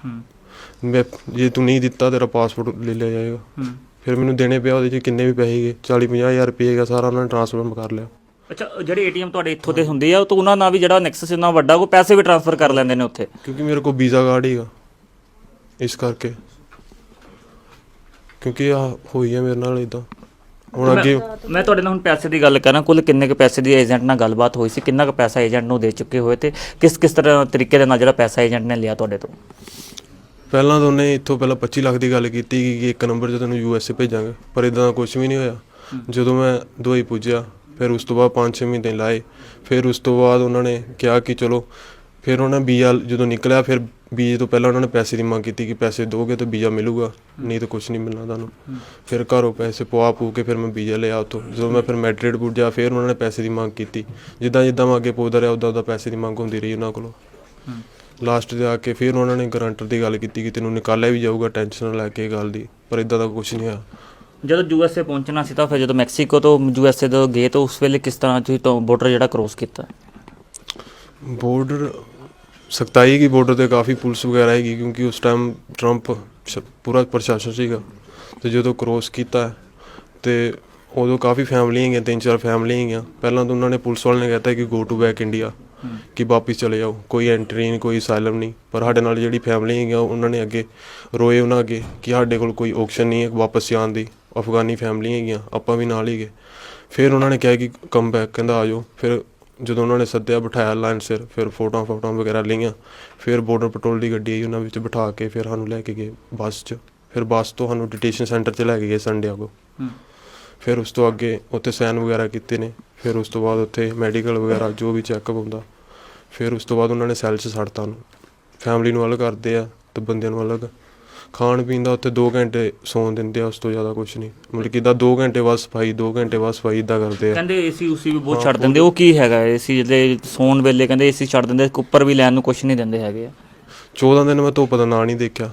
ਮੈਂ ਜੇ ਤੂੰ ਨਹੀਂ ਦਿੱਤਾ ਤੇਰਾ ਪਾਸਪੋਰਟ ਲੈ ਲਿਆ ਜਾਏਗਾ। ਫਿਰ ਮੈਨੂੰ ਦੇਣੇ ਪਿਆ ਉਹਦੇ 'ਚ ਕਿੰਨੇ ਵੀ ਪੈਸੇ ਗਏ 40 ਹਜ਼ਾਰ ਰੁਪਏ ਦਾ ਸਾਰਾ ਉਹਨਾਂ ਨੇ ਟ੍ਰਾਂਸਫਰ ਕਰ ਲਿਆ। ਅੱਛਾ ਉਹ ਜਿਹੜੇ ਏਟੀਐਮ ਤੁਹਾਡੇ ਇੱਥੋਂ ਦੇ ਹੁੰਦੇ ਆ ਉਹ ਤਾਂ ਉਹਨਾਂ ਨਾਲ ਵੀ ਜਿਹੜਾ ਨੈਕਸਸ ਇੰਨਾ ਵੱਡਾ ਉਹ ਪੈਸੇ ਵੀ ਟ੍ਰਾਂਸਫਰ ਕਰ ਲੈਂਦੇ ਨੇ ਉੱਥੇ? ਕਿਉਂਕਿ ਮੇਰੇ ਕੋਲ ਵੀਜ਼ਾ ਕਾਰਡ ਹੀਗਾ ਇਸ ਕਰਕੇ। ਕਿਉਂਕਿ ਆ ਹੋਈ ਹੈ ਮੇਰੇ ਨਾਲ ਇਦਾਂ ਹੁਣ ਅੱਗੇ ਮੈਂ ਤੁਹਾਡੇ ਨਾਲ ਹੁਣ ਪੈਸੇ ਦੀ ਗੱਲ ਕਰਾਂ ਕੁੱਲ ਕਿੰਨੇ ਕੁ ਪੈਸੇ ਦੀ ਏਜੰਟ ਨਾਲ ਗੱਲਬਾਤ ਹੋਈ ਸੀ ਕਿੰਨਾ ਕੁ ਪੈਸਾ ਏਜੰਟ ਨੂੰ ਦੇ ਚੁੱਕੇ ਹੋਏ ਤੇ ਕਿਸ ਕਿਸ ਤਰ੍ਹਾਂ ਤਰੀਕੇ ਦੇ ਨਾਲ ਜਿਹੜਾ ਪੈਸਾ ਏਜੰਟ ਨੇ ਲਿਆ ਤੁਹਾਡੇ ਤੋਂ? ਪਹਿਲਾਂ ਤਾਂ ਉਹਨੇ ਇੱਥੋਂ ਪਹਿਲਾਂ 25 ਲੱਖ ਦੀ ਗੱਲ ਕੀਤੀ ਕਿ ਇੱਕ ਨੰਬਰ 'ਚ ਤੈਨੂੰ ਯੂ ਐਸ ਏ ਭੇਜਾਂਗੇ ਪਰ ਇਦਾਂ ਦਾ ਕੁਝ ਵੀ ਨਹੀਂ ਹੋਇਆ। ਜਦੋਂ ਮੈਂ ਦੁਬਈ ਪੁੱਜਿਆ ਫਿਰ ਉਸ ਤੋਂ ਬਾਅਦ 5-6 ਮਹੀਨੇ ਲਾਏ ਫਿਰ ਉਸ ਤੋਂ ਬਾਅਦ ਉਹਨਾਂ ਨੇ ਕਿਹਾ ਕਿ ਚਲੋ ਫਿਰ ਉਹਨਾਂ ਵੀਜ਼ਾ ਜਦੋਂ ਨਿਕਲਿਆ ਫਿਰ ਵੀਜ਼ੇ ਤੋਂ ਪਹਿਲਾਂ ਉਹਨਾਂ ਨੇ ਪੈਸੇ ਦੀ ਮੰਗ ਕੀਤੀ ਕਿ ਪੈਸੇ ਦੋਗੇ ਤਾਂ ਵੀਜ਼ਾ ਮਿਲੂਗਾ ਨਹੀਂ ਤਾਂ ਕੁਝ ਨਹੀਂ ਮਿਲਣਾ ਤੁਹਾਨੂੰ। ਫਿਰ ਘਰੋਂ ਪੈਸੇ ਪਵਾ ਪੂ ਕੇ ਫਿਰ ਮੈਂ ਵੀਜ਼ਾ ਲਿਆ ਉੱਥੋਂ। ਜਦੋਂ ਮੈਂ ਫਿਰ ਮੈਡਰਿਡ ਪੁੱਜਿਆ ਫਿਰ ਉਹਨਾਂ ਨੇ ਪੈਸੇ ਦੀ ਮੰਗ ਕੀਤੀ। ਜਿੱਦਾਂ ਜਿੱਦਾਂ ਮੈਂ ਅੱਗੇ ਪੁੱਜਦਾ ਰਿਹਾ ਉਦਾਂ ਉਦਾਂ ਪੈਸੇ ਦੀ ਮੰਗ ਹੁੰਦੀ ਰਹੀ ਉਹਨਾਂ ਕੋਲੋਂ। ਲਾਸਟ ਤੇ ਆ ਕੇ ਫਿਰ ਉਹਨਾਂ ਨੇ ਗਰੰਟਰ ਦੀ ਗੱਲ ਕੀਤੀ ਕਿ ਤੈਨੂੰ ਨਿਕਾਲਿਆ ਵੀ ਜਾਊਗਾ ਟੈਨਸ਼ਨ ਨਾ ਲੈ ਕੇ ਇਹ ਗੱਲ ਦੀ ਪਰ ਇਦਾਂ ਦਾ ਕੁਝ ਨਹੀਂ ਹੋਇਆ ਜਦੋਂ ਯੂਐਸਏ ਪਹੁੰਚਣਾ ਸੀ ਤਾਂ ਫਿਰ ਜਦੋਂ ਮੈਕਸੀਕੋ ਤੋਂ ਯੂਐਸਏ ਤੋਂ ਗਏ ਤਾਂ ਉਸ ਵੇਲੇ ਕਿਸ ਤਰ੍ਹਾਂ ਤੁਸੀਂ ਤੋਂ ਬਾਰਡਰ ਜਿਹੜਾ ਕ੍ਰੋਸ ਕੀਤਾ? ਬਾਰਡਰ ਸਖਤਾਈ ਕੀ ਬਾਰਡਰ ਤੇ ਕਾਫੀ ਪੁਲਿਸ ਵਗੈਰਾ ਹੈਗੀ ਕਿਉਂਕਿ ਉਸ ਟਾਈਮ ਟਰੰਪ ਪੂਰਾ ਪ੍ਰਸ਼ਾਸਨ ਸੀਗਾ। ਤੇ ਜਦੋਂ ਕ੍ਰੋਸ ਕੀਤਾ ਤੇ ਉਦੋਂ ਕਾਫੀ ਫੈਮਲੀਆਂ ਹੈਗੀਆਂ ਤਿੰਨ ਚਾਰ ਫੈਮਲੀਆਂ ਹੈਗੀਆਂ। ਪਹਿਲਾਂ ਤਾਂ ਉਹਨਾਂ ਨੇ ਪੁਲਿਸ ਵਾਲਿਆਂ ਨੇ ਕਹਿਤਾ ਕਿ ਗੋ ਟੂ ਬੈਕ ਇੰਡੀਆ ਕਿ ਵਾਪਿਸ ਚਲੇ ਜਾਓ, ਕੋਈ ਐਂਟਰੀ ਨਹੀਂ, ਕੋਈ ਅਸਾਈਲਮ ਨਹੀਂ। ਪਰ ਸਾਡੇ ਨਾਲ ਜਿਹੜੀ ਫੈਮਲੀ ਹੈਗੀਆਂ ਉਹਨਾਂ ਨੇ ਅੱਗੇ ਰੋਏ ਉਹਨਾਂ ਅੱਗੇ ਕਿ ਸਾਡੇ ਕੋਲ ਕੋਈ ਆਪਸ਼ਨ ਨਹੀਂ ਹੈ ਵਾਪਸ ਜਾਣ ਦੀ। ਅਫਗਾਨੀ ਫੈਮਲੀ ਹੈਗੀਆਂ, ਆਪਾਂ ਵੀ ਨਾਲ ਹੀ ਗਏ। ਫਿਰ ਉਹਨਾਂ ਨੇ ਕਿਹਾ ਕਿ ਕਮ ਬੈਕ ਕਹਿੰਦਾ ਆ ਜਾਓ। ਫਿਰ ਜਦੋਂ ਉਹਨਾਂ ਨੇ ਸੱਦਿਆ, ਬਿਠਾਇਆ ਲਾਈਨ ਸਿਰ, ਫਿਰ ਫੋਟੋਆਂ ਫੋਟੋਆਂ ਵਗੈਰਾ ਲਈਆਂ। ਫਿਰ ਬਾਰਡਰ ਪੈਟਰੋਲ ਦੀ ਗੱਡੀ ਆਈ ਉਹਨਾਂ ਵਿੱਚ ਬਿਠਾ ਕੇ, ਫਿਰ ਸਾਨੂੰ ਲੈ ਕੇ ਗਏ ਬੱਸ 'ਚ। ਫਿਰ ਬੱਸ ਤੋਂ ਸਾਨੂੰ ਡਿਟੇਸ਼ਨ ਸੈਂਟਰ 'ਚ ਲੈ ਕੇ ਗਏ ਸੰਡਿਆਗੋ ਫਿਰ ਉਸ ਤੋਂ ਅੱਗੇ ਉੱਥੇ ਸਾਈਨ ਵਗੈਰਾ ਕੀਤੇ ਨੇ ਫਿਰ ਉਸ ਤੋਂ ਬਾਅਦ ਉੱਥੇ ਮੈਡੀਕਲ ਵਗੈਰਾ ਜੋ ਵੀ ਚੈੱਕਅਪ ਹੁੰਦਾ ਫਿਰ ਉਸ ਤੋਂ ਬਾਅਦ ਉਹਨਾਂ ਨੇ ਸੈੱਲ 'ਚ ਛੱਡਤਾ ਉਹਨੂੰ। ਫੈਮਿਲੀ ਨੂੰ ਅਲੱਗ ਕਰਦੇ ਆ ਤੇ ਬੰਦਿਆਂ ਨੂੰ ਅਲੱਗ। ਖਾਣ ਪੀਣ ਦਾ ਉੱਥੇ 2 ਘੰਟੇ ਸੌਣ ਦਿੰਦੇ ਆ ਉਸ ਤੋਂ ਜ਼ਿਆਦਾ ਕੁਝ ਨਹੀਂ। ਮਤਲਬ ਕਿ ਇਦਾਂ 2 ਘੰਟੇ ਬਾਅਦ ਸਫ਼ਾਈ 2 ਘੰਟੇ ਬਾਅਦ ਸਫ਼ਾਈ ਇਦਾਂ ਕਰਦੇ ਆ। ਕਹਿੰਦੇ ਏਸੀ ਉਸੀ ਵੀ ਬਹੁਤ ਛੱਡ ਦਿੰਦੇ ਉਹ ਕੀ ਹੈਗਾ ਏਸੀ ਜਿਹੜੇ ਸੌਣ ਵੇਲੇ ਕਹਿੰਦੇ ਏਸੀ ਛੱਡ ਦਿੰਦੇ ਉੱਪਰ ਵੀ ਲੈਣ ਨੂੰ ਕੁਝ ਨਹੀਂ ਦਿੰਦੇ ਹੈਗੇ ਆ। 14 ਦਿਨ ਮੈਂ ਧੁੱਪ ਦਾ ਨਾਂ ਨਹੀਂ ਦੇਖਿਆ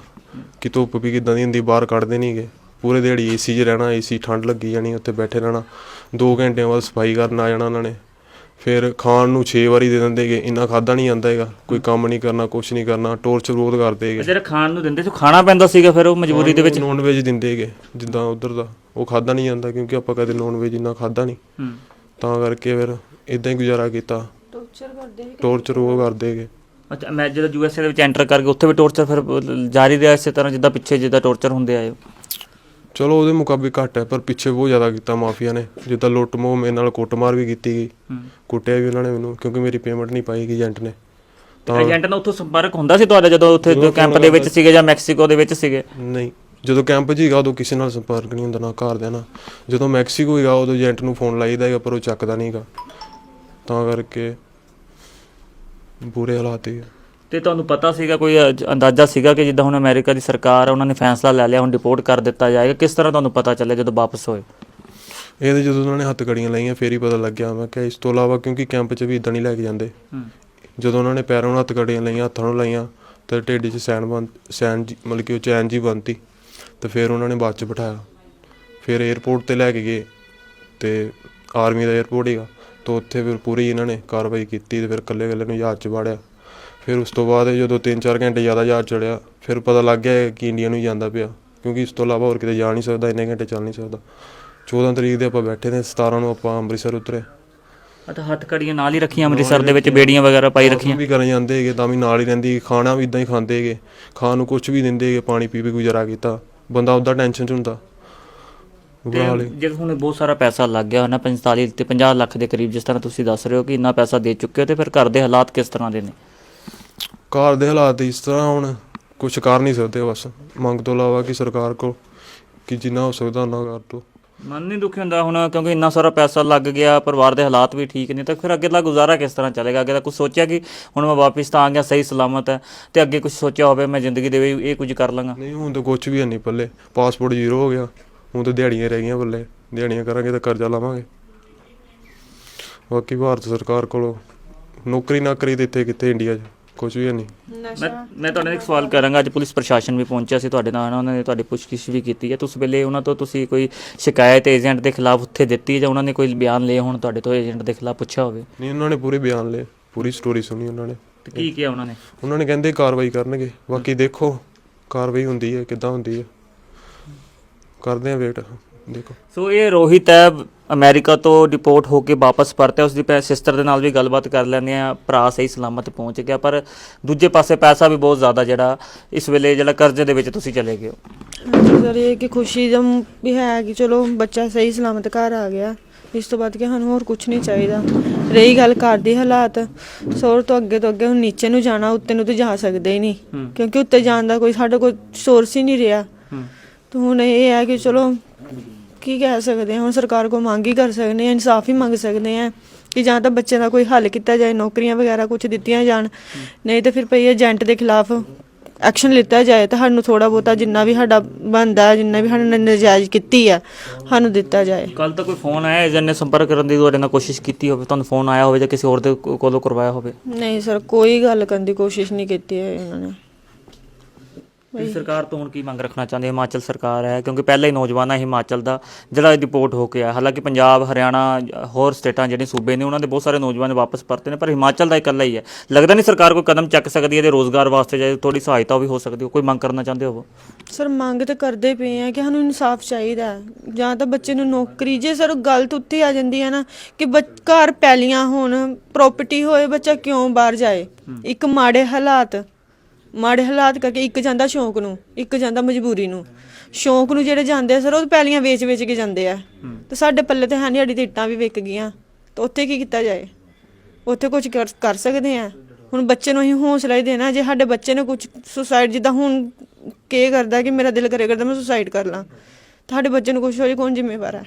ਕਿ ਧੁੱਪ ਵੀ ਕਿਦਾਂ ਦੀ ਹੁੰਦੀ ਬਾਹਰ ਕੱਢਦੇ ਨਹੀਂਗੇ ਪੂਰੇ ਦਿਹਾੜੀ ਏਸੀ 'ਚ ਰਹਿਣਾ ਏਸੀ ਠੰਡ ਲੱਗੀ ਜਾਣੀ ਉੱਥੇ ਬੈਠੇ ਰਹਿਣਾ। 2 ਘੰਟਿਆਂ ਬਾਅਦ ਸਫ਼ਾਈ ਕਰਨ ਆ ਜਾਣਾ ਉਹਨਾਂ ਨੇ। ਫਿਰ ਖਾਣ ਨੂੰ 6 ਵਾਰੀ ਦੇ ਦਿੰਦੇਗੇ ਇੰਨਾ ਖਾਦਾ ਨਹੀਂ ਜਾਂਦਾ ਹੈਗਾ ਕੋਈ ਕੰਮ ਨਹੀਂ ਕਰਨਾ ਕੁਝ ਨਹੀਂ ਕਰਨਾ ਟੋਰਚਰ ਬਹੁਤ ਕਰਦੇ ਹੈਗੇ। ਜਿਹੜਾ ਖਾਣ ਨੂੰ ਦਿੰਦੇ ਸੀ ਖਾਣਾ ਪੈਂਦਾ ਸੀਗਾ ਫਿਰ ਉਹ ਮਜਬੂਰੀ ਦੇ ਵਿੱਚ? ਨੌਨ ਵੇਜ ਦਿੰਦੇ ਹੈਗੇ ਜਿੱਦਾਂ ਉਧਰ ਦਾ। ਉਹ ਖਾਦਾ ਨਹੀਂ ਜਾਂਦਾ ਕਿਉਂਕਿ ਆਪਾਂ ਕਦੇ ਨੌਨ ਵੇਜ ਇੰਨਾ ਖਾਦਾ ਨਹੀਂ। ਹੂੰ। ਤਾਂ ਕਰਕੇ ਫਿਰ ਇਦਾਂ ਹੀ ਗੁਜ਼ਾਰਾ ਕੀਤਾ। ਟੋਰਚਰ ਉਹ ਕਰਦੇ ਹੈਗੇ। ਅੱਛਾ ਮੈਂ ਜਦੋਂ ਯੂਐਸਏ ਦੇ ਵਿੱਚ ਐਂਟਰ ਕਰ ਗਿਆ ਉੱਥੇ ਵੀ ਟੌਰਚਰ ਫਿਰ ਜਾਰੀ ਰਿਹਾ ਇਸੇ ਤਰ੍ਹਾਂ ਜਿੱਦਾਂ ਪਿੱਛੇ ਜਿੱਦਾਂ ਟੌਰਚਰ ਹੁੰਦੇ ਆਏ। ਚਲੋ ਉਹਦੇ ਮੁਕਾਬਲੇ ਘੱਟ ਹੈ ਪਰ ਪਿੱਛੇ ਬਹੁਤ ਜ਼ਿਆਦਾ ਕੀਤਾ ਮਾਫੀਆ ਨੇ। ਜਿੱਦਾਂ ਲੁੱਟ ਮੋਹ ਮੇਰੇ ਨਾਲ ਕੁੱਟਮਾਰ ਵੀ ਕੀਤੀ ਗਈ। ਕੁੱਟਿਆ ਵੀ ਉਹਨਾਂ ਨੇ ਮੈਨੂੰ ਕਿਉਂਕਿ ਮੇਰੀ ਪੇਮੈਂਟ ਨਹੀਂ ਪਾਈ ਗਈ ਏਜੰਟ ਨੇ। ਤਾਂ ਏਜੰਟ ਨਾਲ ਉੱਥੋਂ ਸੰਪਰਕ ਹੁੰਦਾ ਸੀ ਤੁਹਾਡਾ ਜਦੋਂ ਉੱਥੇ ਕੈਂਪ ਦੇ ਵਿੱਚ ਸੀਗੇ ਜਾਂ ਮੈਕਸੀਕੋ ਦੇ ਵਿੱਚ ਸੀਗੇ? ਨਹੀਂ। ਜਦੋਂ ਕੈਂਪ 'ਚ ਹੀਗਾ ਉਦੋਂ ਕਿਸੇ ਨਾਲ ਸੰਪਰਕ ਨਹੀਂ ਹੁੰਦਾ ਨਾ ਘਰਦਿਆਂ ਨਾਲ ਜਦੋਂ ਮੈਕਸੀਕੋ ਹੀਗਾ ਉਦੋਂ ਏਜੰਟ ਨੂੰ ਫੋਨ ਲਾਈਦਾ ਹੈਗਾ ਪਰ ਉਹ ਚੱਕਦਾ ਨਹੀਂਗਾ ਤਾਂ ਕਰਕੇ ਬੁਰੇ ਹਾਲਾਤ ਹੀ ਤੇ ਤੁਹਾਨੂੰ ਪਤਾ ਸੀਗਾ ਕੋਈ ਅੰਦਾਜ਼ਾ ਸੀਗਾ ਕਿ ਜਿੱਦਾਂ ਹੁਣ ਅਮਰੀਕਾ ਦੀ ਸਰਕਾਰ ਆ ਉਹਨਾਂ ਨੇ ਫੈਸਲਾ ਲੈ ਲਿਆ ਹੁਣ ਡਿਪੋਰਟ ਕਰ ਦਿੱਤਾ ਜਾਏਗਾ? ਕਿਸ ਤਰ੍ਹਾਂ ਤੁਹਾਨੂੰ ਪਤਾ ਚੱਲਿਆ ਜਦੋਂ ਵਾਪਸ ਹੋਏ? ਇਹਦੇ ਜਦੋਂ ਉਹਨਾਂ ਨੇ ਹੱਥ ਕੜੀਆਂ ਲਾਈਆਂ ਫੇਰ ਹੀ ਪਤਾ ਲੱਗਿਆ। ਮੈਂ ਕਿਹਾ ਇਸ ਤੋਂ ਇਲਾਵਾ ਕਿਉਂਕਿ ਕੈਂਪ 'ਚ ਵੀ ਇਦਾਂ ਨਹੀਂ ਲੈ ਕੇ ਜਾਂਦੇ। ਜਦੋਂ ਉਹਨਾਂ ਨੇ ਪੈਰਾਂ ਨੂੰ ਹੱਥ ਕੜੀਆਂ ਲਾਈਆਂ ਹੱਥਾਂ ਨੂੰ ਲਾਈਆਂ ਤੇ ਢਿੱਡ 'ਚ ਸੈਨ ਬਣ ਸੈਨ ਜੀ ਮਤਲਬ ਕਿ ਉਹ ਚੈਨ ਜੀ ਬੰਨਤੀ ਤੇ ਫਿਰ ਉਹਨਾਂ ਨੇ ਬਾਅਦ 'ਚ ਬਿਠਾਇਆ। ਫਿਰ 에ਅਰਪੋਰਟ ਤੇ ਲੈ ਕੇ ਗਏ ਤੇ ਆਰਮੀ ਦਾ 에ਅਰਪੋਰਟ ਹੈਗਾ ਤਾਂ ਉੱਥੇ ਫਿਰ ਪੂਰੀ ਇਹਨਾਂ ਨੇ ਕਾਰਵਾਈ ਕੀਤੀ ਤੇ ਫਿਰ ਇਕੱਲੇ ਇਕੱਲੇ ਨੂੰ ਜਹਾਜ਼ 'ਚ ਵਾੜਿਆ। ਫਿਰ ਉਸ ਤੋਂ ਬਾਅਦ ਜਦੋਂ 3-4 ਘੰਟੇ ਜ਼ਿਆਦਾ ਜਹਾਜ਼ ਚੜਿਆ ਫਿਰ ਪਤਾ ਲੱਗ ਗਿਆ ਕਿ ਇੰਡੀਆ ਨੂੰ ਹੀ ਜਾਂਦਾ ਪਿਆ। ਕਿਉਂਕਿ ਇਸ ਤੋਂ ਇਲਾਵਾ ਹੋਰ ਕਿਤੇ ਜਾ ਨਹੀਂ ਸਕਦਾ ਇੰਨੇ ਘੰਟੇ ਚੱਲ ਨਹੀਂ ਸਕਦਾ। 14 ਤਰੀਕ ਦੇ ਆਪਾਂ ਬੈਠੇ ਨੇ 17 ਨੂੰ ਆਪਾਂ ਅੰਮ੍ਰਿਤਸਰ ਉਤਰੇ। ਅੱਛਾ ਹੱਥ ਕੜੀਆਂ ਨਾਲ ਹੀ ਰੱਖੀਆਂ ਅੰਮ੍ਰਿਤਸਰ ਦੇ ਵਿੱਚ ਬੇੜੀਆਂ ਵਗੈਰਾ ਪਾਈ ਰੱਖੀਆਂ? ਵੀ ਕਰਨ ਜਾਂਦੇ ਹੈਗੇ ਤਾਂ ਵੀ ਨਾਲ ਹੀ ਰਹਿੰਦੀ ਖਾਣਾ ਵੀ ਇਦਾਂ ਹੀ ਖਾਂਦੇ ਹੈਗੇ। ਖਾਣ ਨੂੰ ਕੁਝ ਵੀ ਦਿੰਦੇ ਹੈਗੇ ਪਾਣੀ ਪੀ ਪੀ ਗੁਜ਼ਾਰਾ ਕੀਤਾ। ਬੰਦਾ ਉਹਦਾ ਟੈਨਸ਼ਨ ਚ ਹੁੰਦਾ। ਹੈ। ਜੇ ਹੁਣ ਬਹੁਤ ਸਾਰਾ ਪੈਸਾ ਲੱਗ ਗਿਆ ਹੋਣਾ 45 ਤੇ 50 ਲੱਖ ਦੇ ਕਰੀਬ ਜਿਸ ਤਰ੍ਹਾਂ ਤੁਸੀਂ ਦੱਸ ਰਹੇ ਹੋ ਕਿ ਇੰਨਾ ਪੈਸਾ ਦੇ ਚੁੱਕੇ ਹੋ ਤੇ ਫਿਰ ਘਰ ਦੇ ਹਾਲਾਤ ਕਿਸ ਤਰ੍ਹਾਂ ਦੇ ਨੇ? ਘਰ ਦੇ ਹਾਲਾਤ ਇਸ ਤਰ੍ਹਾਂ ਹੁਣ ਕੁਝ ਕਰ ਨਹੀਂ ਸਕਦੇ ਬਸ। ਮੰਗ ਤੋਂ ਇਲਾਵਾ ਕਿ ਸਰਕਾਰ ਕੋਲ ਕਿ ਜਿੰਨਾ ਹੋ ਸਕਦਾ ਉਹਨਾਂ ਕਰ ਦੋ। ਮਨ ਨਹੀਂ ਦੁਖੀ ਹੁੰਦਾ ਹੁਣ ਕਿਉਂਕਿ ਇੰਨਾ ਸਾਰਾ ਪੈਸਾ ਲੱਗ ਗਿਆ ਪਰਿਵਾਰ ਦੇ ਹਾਲਾਤ ਵੀ ਠੀਕ ਨਹੀਂ ਤਾਂ ਫਿਰ ਅੱਗੇ ਦਾ ਗੁਜ਼ਾਰਾ ਕਿਸ ਤਰ੍ਹਾਂ ਚੱਲੇਗਾ? ਅੱਗੇ ਦਾ ਕੁਝ ਸੋਚਿਆ ਕਿ ਹੁਣ ਮੈਂ ਵਾਪਸ ਤਾਂ ਆ ਗਿਆ ਸਹੀ ਸਲਾਮਤ ਹੈ ਤੇ ਅੱਗੇ ਕੁਝ ਸੋਚਿਆ ਹੋਵੇ ਮੈਂ ਜ਼ਿੰਦਗੀ ਦੇ ਵਿੱਚ ਇਹ ਕੁਝ ਕਰ ਲਾਂਗਾ ਨਹੀਂ ਹੁਣ ਤਾਂ ਕੁਝ ਵੀ ਨਹੀਂ ਪੱਲੇ। ਪਾਸਪੋਰਟ ਜ਼ੀਰੋ ਹੋ ਗਿਆ। ਹੁਣ ਤਾਂ ਦਿਹਾੜੀਆਂ ਰਹਿ ਗਈਆਂ ਪੱਲੇ। ਦਿਹਾੜੀਆਂ ਕਰਾਂਗੇ ਤਾਂ ਕਰਜ਼ਾ ਲਾਵਾਂਗੇ। ਬਾਕੀ ਭਾਰਤ ਸਰਕਾਰ ਕੋਲੋਂ ਨੌਕਰੀ ਨਾ ਕਰੀ ਤੇ ਇੱਥੇ ਕਿੱਥੇ ਇੰਡੀਆ 'ਚ? ਕੁਝ ਵੀ ਨਹੀਂ। ਮੈਂ ਮੈਂ ਤੁਹਾਡੇ ਨਾਲ ਇੱਕ ਸਵਾਲ ਕਰਾਂਗਾ। ਅੱਜ ਪੁਲਿਸ ਪ੍ਰਸ਼ਾਸਨ ਵੀ ਪਹੁੰਚਿਆ ਸੀ ਤੁਹਾਡੇ ਨਾਲ ਉਹਨਾਂ ਨੇ ਤੁਹਾਡੀ ਪੁੱਛਗਿੱਛ ਵੀ ਕੀਤੀ ਹੈ। ਉਸ ਵੇਲੇ ਉਹਨਾਂ ਤੋਂ ਤੁਸੀਂ ਕੋਈ ਸ਼ਿਕਾਇਤ ਏਜੰਟ ਦੇ ਖਿਲਾਫ ਉੱਥੇ ਦਿੱਤੀ ਜਾਂ ਉਹਨਾਂ ਨੇ ਕੋਈ ਬਿਆਨ ਲਏ ਹੁਣ ਤੁਹਾਡੇ ਤੋਂ ਏਜੰਟ ਦੇ ਖਿਲਾਫ ਪੁੱਛਿਆ ਹੋਵੇ? ਨਹੀਂ ਉਹਨਾਂ ਨੇ ਪੂਰੇ ਬਿਆਨ ਲਏ ਪੂਰੀ ਸਟੋਰੀ ਸੁਣੀ ਉਹਨਾਂ ਨੇ। ਤੇ ਕੀ ਕਿਹਾ ਉਹਨਾਂ ਨੇ? ਉਹਨਾਂ ਨੇ ਕਹਿੰਦੇ ਕਾਰਵਾਈ ਕਰਨਗੇ। ਬਾਕੀ ਦੇਖੋ ਕਾਰਵਾਈ ਹੁੰਦੀ ਹੈ ਕਿੱਦਾਂ ਹੁੰਦੀ ਹੈ। ਕਰਦੇ ਆ ਵੇਟ ਦੇਖੋ। ਸੋ ਇਹ ਰੋਹਿਤ ਹੈ ਅਮਰੀਕਾ ਤੋਂ ਡਿਪੋਰਟ ਹੋ ਕੇ ਵਾਪਸ ਪਰਤਿਆ ਉਸ ਦੀ ਸਿਸਟਰ ਦੇ ਨਾਲ ਵੀ ਗੱਲਬਾਤ ਕਰ ਲੈਂਦੇ ਆ ਭਰਾ ਸਹੀ ਸਲਾਮਤ ਪਹੁੰਚ ਗਿਆ ਪਰ ਦੂਜੇ ਪਾਸੇ ਪੈਸਾ ਵੀ ਬਹੁਤ ਜ਼ਿਆਦਾ ਜਿਹੜਾ ਇਸ ਵੇਲੇ ਜਿਹੜਾ ਕਰਜ਼ੇ ਦੇ ਵਿੱਚ ਤੁਸੀਂ ਚਲੇ ਗਏ ਹੋ। ਸਰ ਇਹ ਕਿ ਖੁਸ਼ੀ ਦਾ ਵੀ ਹੈ ਕਿ ਚਲੋ ਬੱਚਾ ਸਹੀ ਸਲਾਮਤ ਘਰ ਆ ਗਿਆ। ਇਸ ਤੋਂ ਬਾਅਦ ਕਿ ਸਾਨੂੰ ਹੋਰ ਕੁਝ ਨਹੀਂ ਚਾਹੀਦਾ। ਰਹੀ ਗੱਲ ਘਰ ਦੀ ਹਾਲਾਤ ਸੋਰ ਤੋਂ ਅੱਗੇ ਤੋਂ ਅੱਗੇ ਹੁਣ ਨੀਚੇ ਨੂੰ ਜਾਣਾ ਉੱਤੇ ਨੂੰ ਤਾਂ ਜਾ ਸਕਦੇ ਹੀ ਨਹੀਂ। ਕਿਉਂਕਿ ਉੱਤੇ ਜਾਣ ਦਾ ਕੋਈ ਸਾਡੇ ਕੋਲ ਸੋਰਸ ਹੀ ਨਹੀਂ ਰਿਹਾ। ਤਾਂ ਹੁਣ ਇਹ ਹੈ ਕਿ ਚਲੋ ਕੀ ਕਹਿ ਸਕਦੇ ਹਾਂ? ਹੁਣ ਸਰਕਾਰ ਕੋਲ ਮੰਗ ਹੀ ਕਰ ਸਕਦੇ ਹਾਂ ਇਨਸਾਫ ਹੀ ਮੰਗ ਸਕਦੇ ਹਾਂ ਕਿ ਜਾਂ ਤਾਂ ਬੱਚੇ ਦਾ ਕੋਈ ਹੱਲ ਕੀਤਾ ਜਾਏ ਨੌਕਰੀਆਂ ਵਗੈਰਾ ਕੁਝ ਦਿੱਤੀਆਂ ਜਾਣ। ਨਹੀਂ ਤਾਂ ਫਿਰ ਭਈ ਏਜੰਟ ਦੇ ਖਿਲਾਫ ਐਕਸ਼ਨ ਲਿੱਤਾ ਜਾਏ ਤਾਂ ਸਾਨੂੰ ਥੋੜਾ ਬਹੁਤਾ ਜਿੰਨਾ ਵੀ ਸਾਡਾ ਬਣਦਾ ਜਿੰਨਾ ਵੀ ਸਾਨੂੰ ਨਜਾਇਜ਼ ਕੀਤੀ ਆ ਸਾਨੂੰ ਦਿੱਤਾ ਜਾਏ। ਕੱਲ ਤਾਂ ਕੋਈ ਫੋਨ ਆਇਆ ਏਜੰਟ ਨੇ ਸੰਪਰਕ ਕਰਨ ਦੀ ਤੁਹਾਡੇ ਨਾਲ ਕੋਸ਼ਿਸ਼ ਕੀਤੀ ਹੋਵੇ ਤੁਹਾਨੂੰ ਫੋਨ ਆਇਆ ਹੋਵੇ ਜਾਂ ਕਿਸੇ ਹੋਰ ਦੇ ਕੋ- ਕੋਲੋਂ ਕਰਵਾਇਆ ਹੋਵੇ? ਨਹੀਂ ਸਰ ਕੋਈ ਗੱਲ ਕਰਨ ਦੀ ਕੋਸ਼ਿਸ਼ ਨਹੀਂ ਕੀਤੀ ਹੈ ਉਹਨਾਂ ਨੇ। ਤੁਸੀਂ ਸਰਕਾਰ ਤੋਂ ਹੁਣ ਕੀ ਮੰਗ ਰੱਖਣਾ ਚਾਹੁੰਦੇ ਹੋ? ਹਿਮਾਚਲ ਸਰਕਾਰ ਹੈ ਕਿਉਂਕਿ ਪਹਿਲਾਂ ਹੀ ਨੌਜਵਾਨ ਹੈ ਹਿਮਾਚਲ ਦਾ ਜਿਹੜਾ ਡਿਪੋਰਟ ਹੋ ਕੇ ਆ ਹਾਲਾਂਕਿ ਪੰਜਾਬ ਹਰਿਆਣਾ ਹੋਰ ਸਟੇਟਾਂ ਜਿਹੜੇ ਸੂਬੇ ਨੇ ਉਹਨਾਂ ਦੇ ਬਹੁਤ ਸਾਰੇ ਨੌਜਵਾਨ ਵਾਪਸ ਪਰਤੇ ਨੇ ਪਰ ਹਿਮਾਚਲ ਦਾ ਇਕੱਲਾ ਹੀ ਹੈ। ਲੱਗਦਾ ਨਹੀਂ ਸਰਕਾਰ ਕੋਈ ਕਦਮ ਚੱਕ ਸਕਦੀ ਹੈ ਇਹਦੇ ਰੋਜ਼ਗਾਰ ਵਾਸਤੇ ਜਾਂ ਥੋੜੀ ਸਹਾਇਤਾ ਵੀ ਹੋ ਸਕਦੀ ਹੋ। ਕੋਈ ਮੰਗ ਕਰਨਾ ਚਾਹੁੰਦੇ ਹੋ? ਸਰ ਮੰਗ ਤਾਂ ਕਰਦੇ ਪਏ ਆ ਕਿ ਸਾਨੂੰ ਇਨਸਾਫ ਚਾਹੀਦਾ। ਜਾਂ ਤਾਂ ਬੱਚੇ ਨੂੰ ਨੌਕਰੀ ਜੇ ਸਰ ਗਲਤ ਉੱਥੇ ਆ ਜਾਂਦੀ ਹੈ ਨਾ ਕਿ ਘਰ ਪੈਲੀਆਂ ਹੋਣ ਪ੍ਰਾਪਰਟੀ ਹੋਏ ਬੱਚਾ ਕਿਉਂ ਬਾਹਰ ਜਾਏ? ਇੱਕ ਮਾੜੇ ਹਾਲਾਤ। ਮਾੜੇ ਹਾਲਾਤ ਕਰਕੇ ਇੱਕ ਜਾਂਦਾ ਸ਼ੌਂਕ ਨੂੰ ਇੱਕ ਜਾਂਦਾ ਮਜਬੂਰੀ ਨੂੰ। ਸ਼ੌਂਕ ਨੂੰ ਜਿਹੜੇ ਜਾਂਦੇ ਆ ਸਰ ਉਹ ਪੈਲੀਆਂ ਵੇਚ-ਵੇਚ ਕੇ ਜਾਂਦੇ ਆ। ਤੇ ਸਾਡੇ ਪੱਲੇ ਤੇ ਹੈ ਨਹੀਂ ਸਾਡੀ ਤੇ ਇੱਟਾਂ ਵੀ ਵਿਕ ਗਈਆਂ। ਤਾਂ ਉੱਥੇ ਕੀ ਕੀਤਾ ਜਾਏ? ਉੱਥੇ ਕੁਝ ਕਰ ਕਰ ਸਕਦੇ ਆ। ਹੁਣ ਬੱਚੇ ਨੂੰ ਅਸੀਂ ਹੌਸਲਾ ਹੀ ਦੇਣਾ ਜੇ ਸਾਡੇ ਬੱਚੇ ਨੇ ਕੁਝ ਸੁਸਾਈਡ ਜਿੱਦਾਂ ਹੁਣ ਕੀ ਕਰਦਾ ਕਿ ਮੇਰਾ ਦਿਲ ਕਰੇ ਕਰਦਾ ਮੈਂ ਸੁਸਾਈਡ ਕਰ ਲਾਂ। ਤੁਹਾਡੇ ਬੱਚੇ ਨੂੰ ਕੁਝ ਹੋ ਜੇ ਕੌਣ ਜ਼ਿੰਮੇਵਾਰ ਹੈ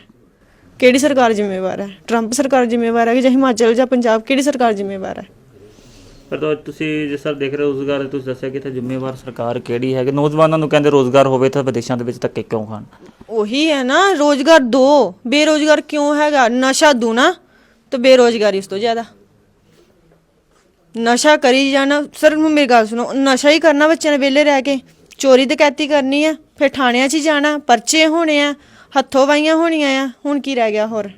ਕਿਹੜੀ ਸਰਕਾਰ ਜ਼ਿੰਮੇਵਾਰ ਹੈ ਟਰੰਪ ਸਰਕਾਰ ਜ਼ਿੰਮੇਵਾਰ ਹੈ ਕਿ ਜਾਂ ਹਿਮਾਚਲ ਜਾਂ ਪੰਜਾਬ ਕਿਹੜੀ ਸਰਕਾਰ ਜ਼ਿੰਮੇਵਾਰ ਹੈ ਪਰ ਤਾਂ ਤੁਸੀਂ ਜਿਸ ਤਰ੍ਹਾਂ ਦੇਖ ਰਹੇ ਹੋ ਰੋਜ਼ਗਾਰ, ਤੁਸੀਂ ਦੱਸਿਆ ਕਿ ਇੱਥੇ ਜ਼ਿੰਮੇਵਾਰ ਸਰਕਾਰ ਕਿਹੜੀ ਹੈ ਕਿ ਨੌਜਵਾਨਾਂ ਨੂੰ ਕਹਿੰਦੇ ਰੋਜ਼ਗਾਰ ਹੋਵੇ ਤਾਂ ਵਿਦੇਸ਼ਾਂ ਦੇ ਵਿੱਚ ਧੱਕੇ ਕਿਉਂ ਖਾਣ? ਉਹੀ ਹੈ ਨਾ, ਰੋਜ਼ਗਾਰ ਦੋ। ਬੇਰੋਜ਼ਗਾਰ ਕਿਉਂ ਹੈਗਾ? ਨਸ਼ਾ ਦੂਣਾ ਤੇ ਬੇਰੋਜ਼ਗਾਰੀ ਉਸ ਤੋਂ ਜ਼ਿਆਦਾ। ਨਸ਼ਾ ਕਰੀ ਜਾਣਾ, ਸਰ ਨੂੰ ਮੇਰੀ ਗੱਲ ਸੁਣੋ, ਨਸ਼ਾ ਹੀ ਕਰਨਾ ਬੱਚਿਆਂ ਨੇ ਵਿਹਲੇ ਰਹਿ ਕੇ। ਚੋਰੀ ਡਕੈਤੀ ਕਰਨੀ ਆ, ਫਿਰ ਥਾਣਿਆਂ 'ਚ ਹੀ ਜਾਣਾ, ਪਰਚੇ ਹੋਣੇ ਆ, ਹੱਥੋਂ ਵਾਈਆਂ ਹੋਣੀਆਂ ਆ, ਹੁਣ ਕੀ ਰਹਿ ਗਿਆ ਹੋਰ?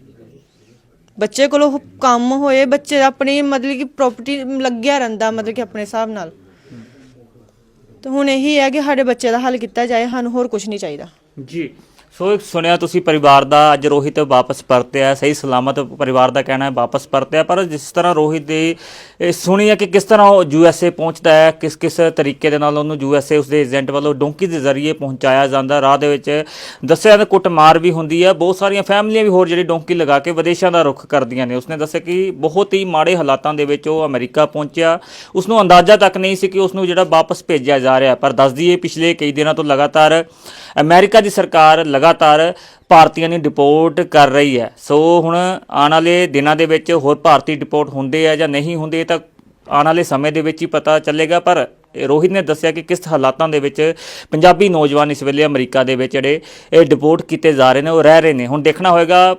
ਬੱਚੇ ਕੋਲੋਂ ਉਹ ਕੰਮ ਹੋਏ, ਬੱਚੇ ਆਪਣੀ ਮਤਲਬ ਕਿ ਪ੍ਰਾਪਰਟੀ ਲੱਗਿਆ ਰਹਿੰਦਾ ਮਤਲਬ ਕਿ ਆਪਣੇ ਹਿਸਾਬ ਨਾਲ। ਤੇ ਹੁਣ ਇਹੀ ਹੈ ਕਿ ਸਾਡੇ ਬੱਚੇ ਦਾ ਹੱਲ ਕੀਤਾ ਜਾਏ, ਸਾਨੂੰ ਹੋਰ ਕੁਝ ਨਹੀਂ ਚਾਹੀਦਾ। ਜੀ। ਸੋ ਇੱਕ ਸੁਣਿਆ ਤੁਸੀਂ ਪਰਿਵਾਰ ਦਾ ਅੱਜ ਰੋਹਿਤ ਵਾਪਸ ਪਰਤਿਆ, ਸਹੀ ਸਲਾਮਤ ਪਰਿਵਾਰ ਦਾ ਕਹਿਣਾ ਹੈ, ਵਾਪਸ ਪਰਤਿਆ, ਪਰ ਜਿਸ ਤਰ੍ਹਾਂ ਰੋਹਿਤ ਦੀ, ਇਹ ਸੁਣੀ ਹੈ ਕਿ ਕਿਸ ਤਰ੍ਹਾਂ ਉਹ ਯੂਐਸਏ ਪਹੁੰਚਦਾ ਹੈ, ਕਿਸ ਕਿਸ ਤਰੀਕੇ ਦੇ ਨਾਲ ਉਹਨੂੰ ਯੂਐਸਏ ਉਸਦੇ ਏਜੰਟ ਵੱਲੋਂ ਡੋਂਕੀ ਦੇ ਜ਼ਰੀਏ ਪਹੁੰਚਾਇਆ ਜਾਂਦਾ, ਰਾਹ ਦੇ ਵਿੱਚ ਦੱਸਿਆ ਤਾਂ ਕੁੱਟਮਾਰ ਵੀ ਹੁੰਦੀ ਹੈ, ਬਹੁਤ ਸਾਰੀਆਂ ਫੈਮਲੀਆਂ ਵੀ ਹੋਰ ਜਿਹੜੀ ਡੋਂਕੀ ਲਗਾ ਕੇ ਵਿਦੇਸ਼ਾਂ ਦਾ ਰੁਖ ਕਰਦੀਆਂ ਨੇ, ਉਸਨੇ ਦੱਸਿਆ ਕਿ ਬਹੁਤ ਹੀ ਮਾੜੇ ਹਾਲਾਤਾਂ ਦੇ ਵਿੱਚ ਉਹ ਅਮਰੀਕਾ ਪਹੁੰਚਿਆ ਉਸ ਨੂੰ ਅੰਦਾਜ਼ਾ ਤੱਕ ਨਹੀਂ ਸੀ ਕਿ ਉਸ ਨੂੰ ਜਿਹੜਾ ਵਾਪਸ ਭੇਜਿਆ ਜਾ ਰਿਹਾ, ਪਰ ਦੱਸ ਦਈਏ ਪਿਛਲੇ ਕਈ ਦਿਨਾਂ ਤੋਂ ਲਗਾਤਾਰ ਅਮਰੀਕਾ ਦੀ ਸਰਕਾਰ ਲਗਾ ਲਗਾਤਾਰ ਭਾਰਤੀਆਂ ਨੂੰ ਡਿਪੋਰਟ ਕਰ ਰਹੀ ਹੈ। ਸੋ ਹੁਣ ਆਉਣ ਵਾਲੇ ਦਿਨਾਂ ਦੇ ਵਿੱਚ ਹੋਰ ਭਾਰਤੀ ਡਿਪੋਰਟ ਹੁੰਦੇ ਆ ਜਾਂ ਨਹੀਂ ਹੁੰਦੇ ਇਹ ਤਾਂ ਆਉਣ ਵਾਲੇ ਸਮੇਂ ਦੇ ਵਿੱਚ ਹੀ ਪਤਾ ਚੱਲੇਗਾ। ਪਰ ਰੋਹਿਤ ਨੇ ਦੱਸਿਆ ਕਿ ਕਿਸ ਹਾਲਾਤਾਂ ਦੇ ਵਿੱਚ ਪੰਜਾਬੀ ਨੌਜਵਾਨ ਇਸ ਵੇਲੇ ਅਮਰੀਕਾ ਦੇ ਵਿੱਚ ਜਿਹੜੇ ਇਹ ਡਿਪੋਰਟ ਕੀਤੇ ਜਾ ਰਹੇ ਨੇ, ਉਹ ਰਹਿ ਰਹੇ ਨੇ। ਹੁਣ ਦੇਖਣਾ ਹੋਏਗਾ,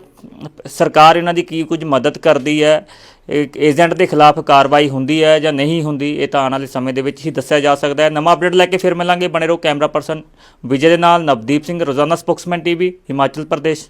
ਸਰਕਾਰ ਇਹਨਾਂ ਦੀ ਕੀ ਕੁਝ ਮਦਦ ਕਰਦੀ ਹੈ। ਏਜੰਟ ਦੇ ਖਿਲਾਫ ਕਾਰਵਾਈ ਹੁੰਦੀ ਹੈ ਜਾਂ ਨਹੀਂ ਹੁੰਦੀ, ਇਹ ਤਾਂ ਆਉਣ ਵਾਲੇ ਸਮੇਂ ਦੇ ਵਿੱਚ ਹੀ ਦੱਸਿਆ ਜਾ ਸਕਦਾ ਹੈ। ਨਵਾਂ ਅਪਡੇਟ ਲੈ ਕੇ ਫਿਰ ਮਿਲਾਂਗੇ ਬਣੇ ਰਹੋ ਕੈਮਰਾ ਪਰਸਨ ਵਿਜੇ ਦੇ ਨਾਲ ਨਵਦੀਪ ਸਿੰਘ, ਰੋਜ਼ਾਨਾ ਸਪੋਕਸਮੈਨ ਟੀਵੀ, ਹਿਮਾਚਲ ਪ੍ਰਦੇਸ਼।